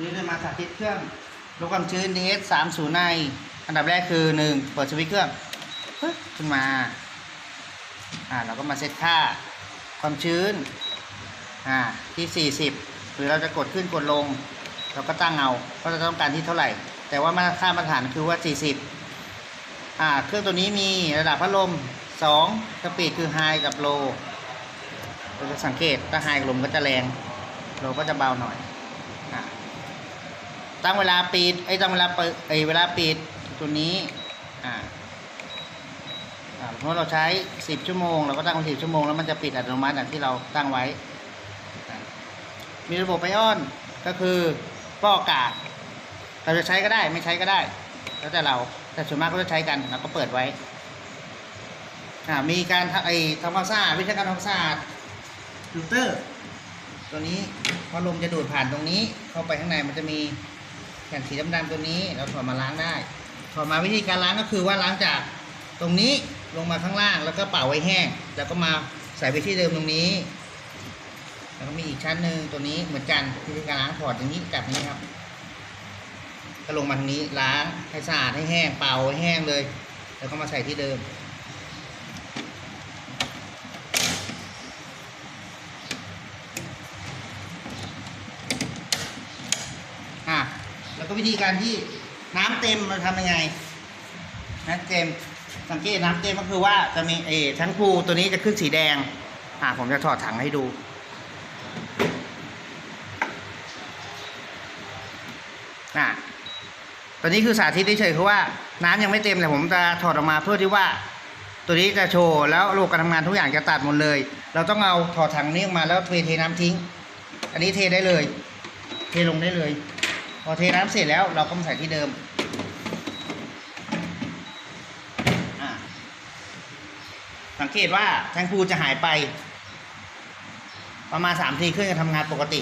วันนี้จะมาสาธิตเครื่องลดความชื้น DS 3 0ในอันดับแรกคือ 1 เปิดสวิตช์เครื่องปึ๊บขึ้นมา อ่าเราก็มาเซตค่าความชื้น อ่าที่ 40 หรือเราจะกดขึ้นกดลง เราก็ตั้งเอาว่าจะต้องการที่เท่าไหร่ แต่ว่ามาค่ามาตรฐานคือว่า 40 อ่า เครื่องตัวนี้มีระดับพัดลม 2 สปีดคือ High กับ Low เราจะสังเกตถ้า High กับลมก็จะแรง Low ก็จะเบาหน่อย ตั้งเวลาปิดไอ้ตั้งเวลาเปิดไอ้เวลาปิดตัวนี้อ่าเพราะเราใช้ 10 ชั่วโมงเราก็ตั้งไว้10ชั่วโมงแล้วมันจะปิดอัตโนมัติอย่างที่เราตั้งไว้ มีระบบไอออนก็คือฟออากาศเราจะใช้ก็ได้ไม่ใช้ก็ได้ แล้วแต่เราแต่ส่วนมากก็จะใช้กันเราก็เปิดไว้มีการทำไอ้ทำความสะอาดวิธีการทำความสะอาดฟิลเตอร์ ตัวนี้พอลมจะดูดผ่านตรงนี้ เข้าไปข้างในมันจะมี แผ่นสีดำๆตัวนี้เราถอดมาล้างได้ถอดมาวิธีการล้างก็คือว่าล้างจากตรงนี้ลงมาข้างล่างแล้วก็เป่าไว้แห้ง แล้วก็มาใส่ไว้ที่เดิมตรงนี้ แล้วก็มีอีกชั้นหนึ่งตัวนี้เหมือนกันวิธีการล้างถอดอย่างนี้จับอย่างนี้ครับก็ลงมาทางนี้ล้างให้สะอาดให้แห้งเป่าให้แห้งเลย แล้วก็มาใส่ที่เดิม อะแล้ว ก็วิธีการที่น้ำเต็มเราทำยังไงน้ำเต็มสังเกตน้ำเต็มก็คือว่าจะมีเออชั้นคูตัวนี้จะขึ้นสีแดง อะผมจะถอดถังให้ดู อะตัวนี้คือสาธิตเฉยๆคือว่าน้ำยังไม่เต็มแต่ผมจะถอดออกมาเพื่อที่ว่า ตัวนี้จะโชว์แล้วระบบการทำงานทุกอย่างจะตัดหมดเลย เราต้องเอาถอดถังนี้ออกมาแล้วเทเทน้ำทิ้ง อันนี้เทได้เลย เทลงได้เลย พอเทน้ำเสร็จแล้วเราก็มาใส่ที่เดิมอะสังเกตว่าแทงพูจะหายไป ประมาณสามทีเครื่องจะทำงานปกติ